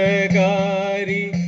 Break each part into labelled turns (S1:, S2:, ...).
S1: Gari.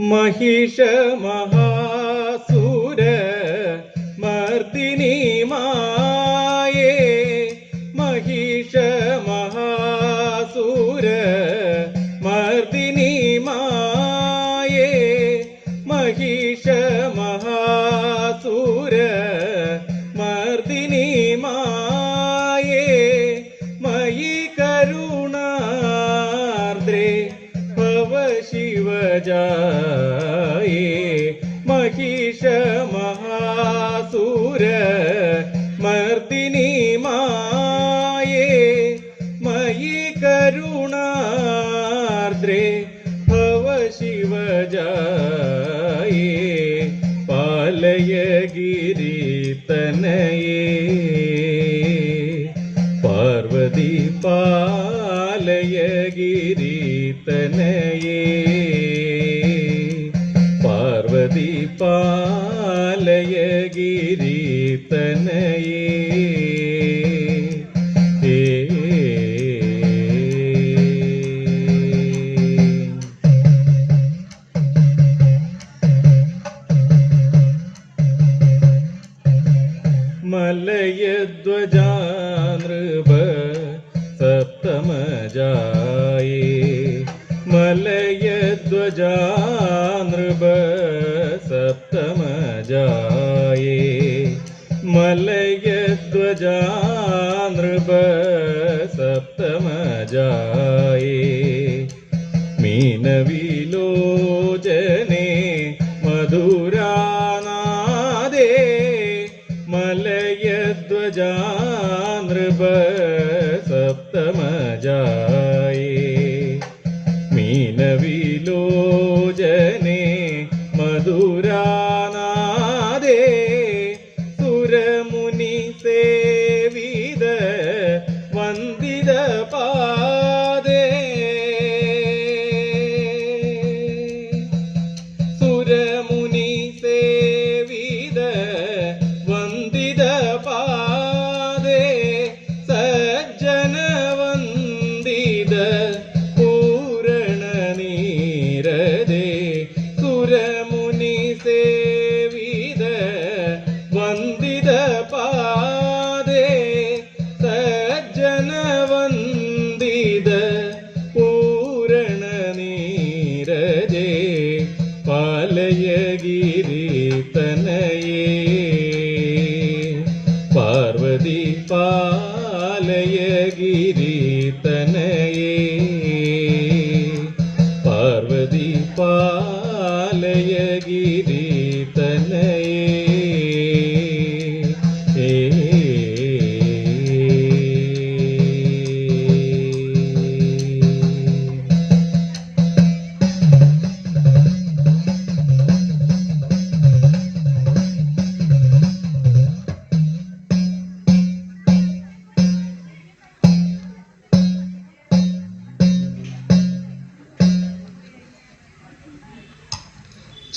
S1: മഹിഷ മഹാസുര മർദിനി മായേ മഹിഷ മഹാസുര മർദിനി മായേ മഹിഷ മഹാസുര മർദിനി മായേ മയി കരുണാർദ്രേ भव शिवजाये महिष परिपालय गिरितनये सप्तमजाये मलयध्वजा नृप सप्तमजा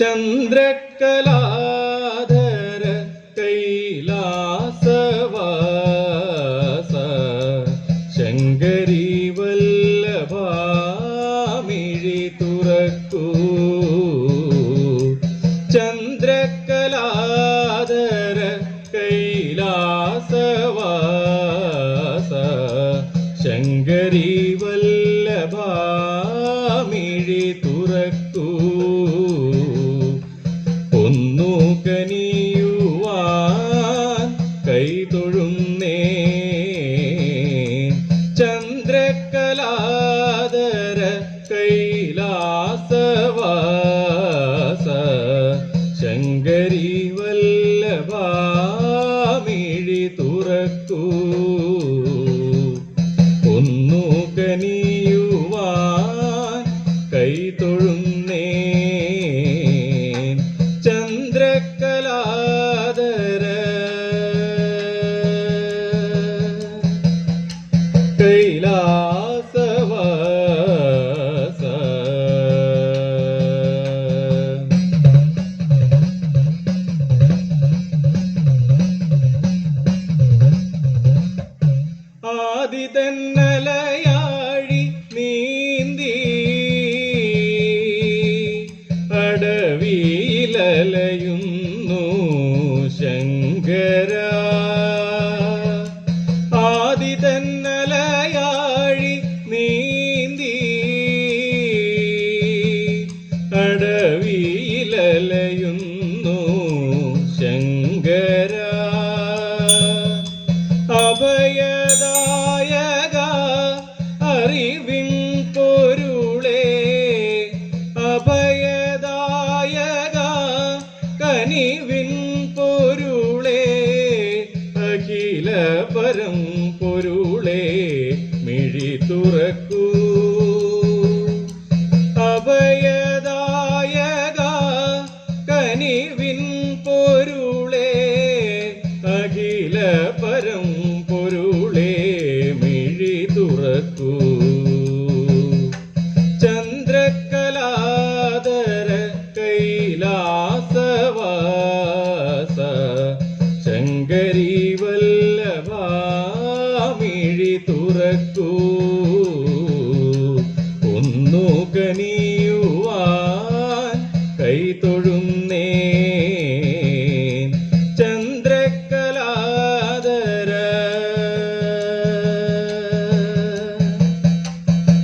S1: ചന്ദ്രകലാധര കൈലാസവാസ ശങ്കരി വല്ലഭാമിഴി തുറക്കൂ. തന്നലയാഴി നീന്തി അടവിയിലലയുന്നു ശങ്കര. ആദി തന്നലയാഴി നീന്തി അടവിയിലലയുന്നു ശങ്കര. അഭയദാ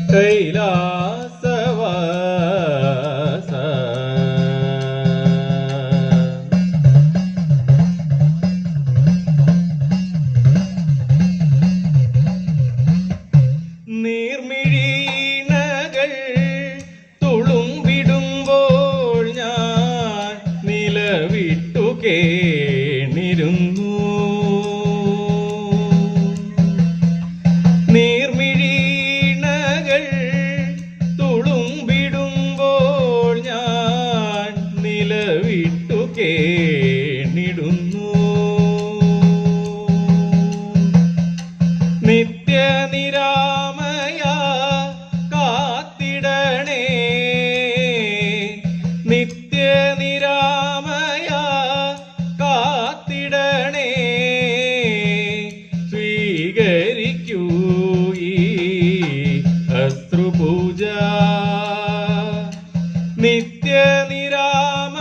S1: 可以了。ನೀರಾಮ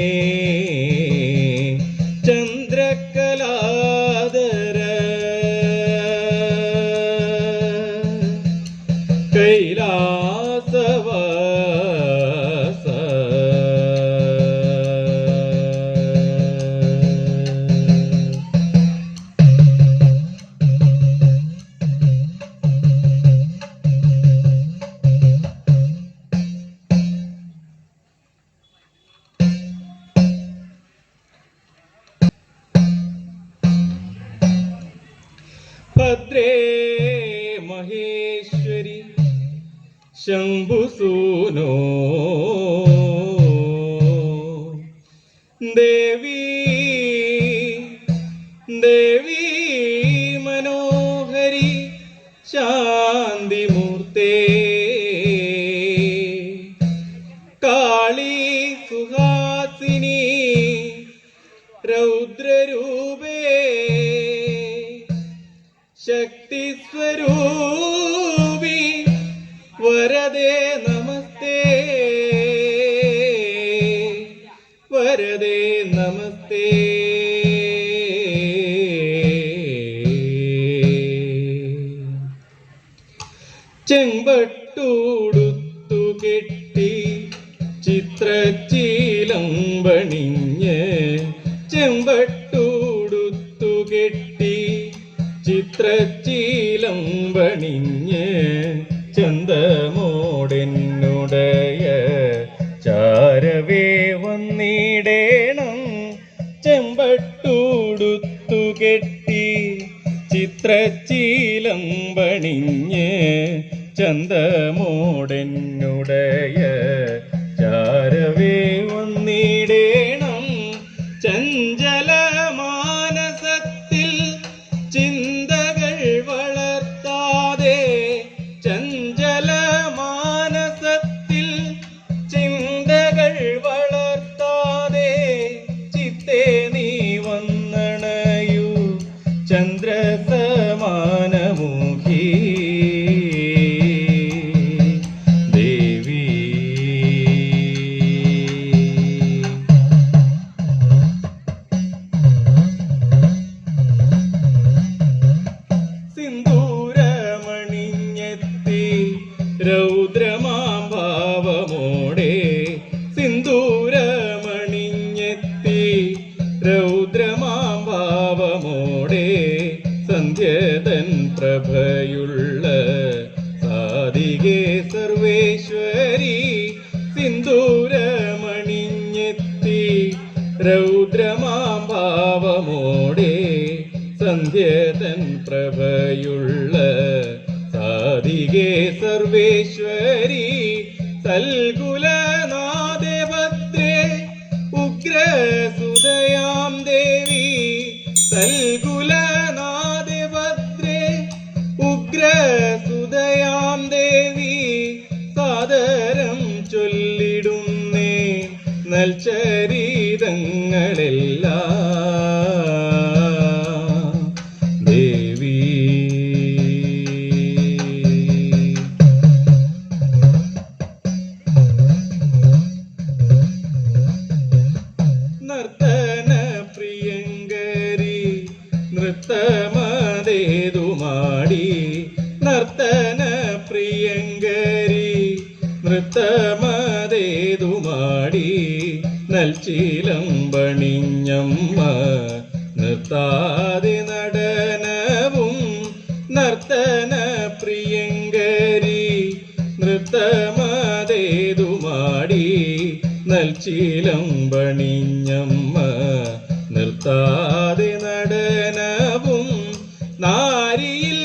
S1: Hey. भद्रे महेश्वरी शम्भुसूनो देवी देवी ശക്തി സ്വരൂ അണിഞ്ഞ് ചന്തമോടെന്നുടയ ചാരവേ വന്നിടേണം. ചെമ്പട്ടൂടുത്തു കെട്ടി ചിത്രശീലം പണിഞ്ഞ് ചന്തമോടെന്നുടയ സുദയാം ദേവി തല്ല கொடுத்த ധാരിയിൽ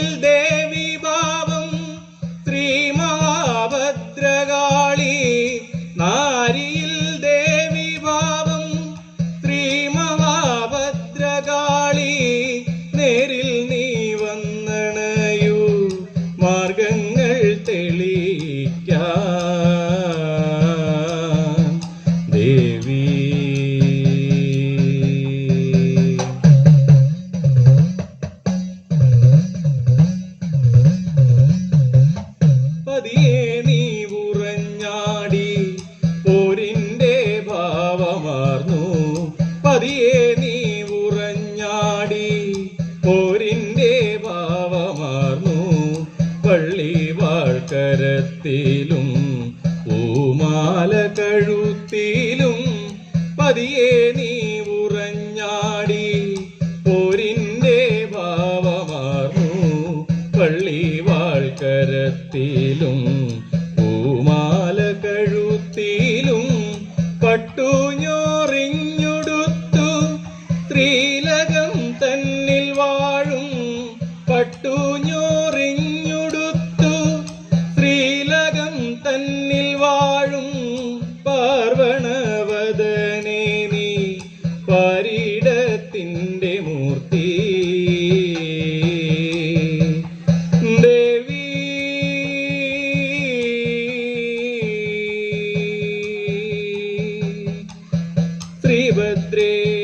S1: भद्रे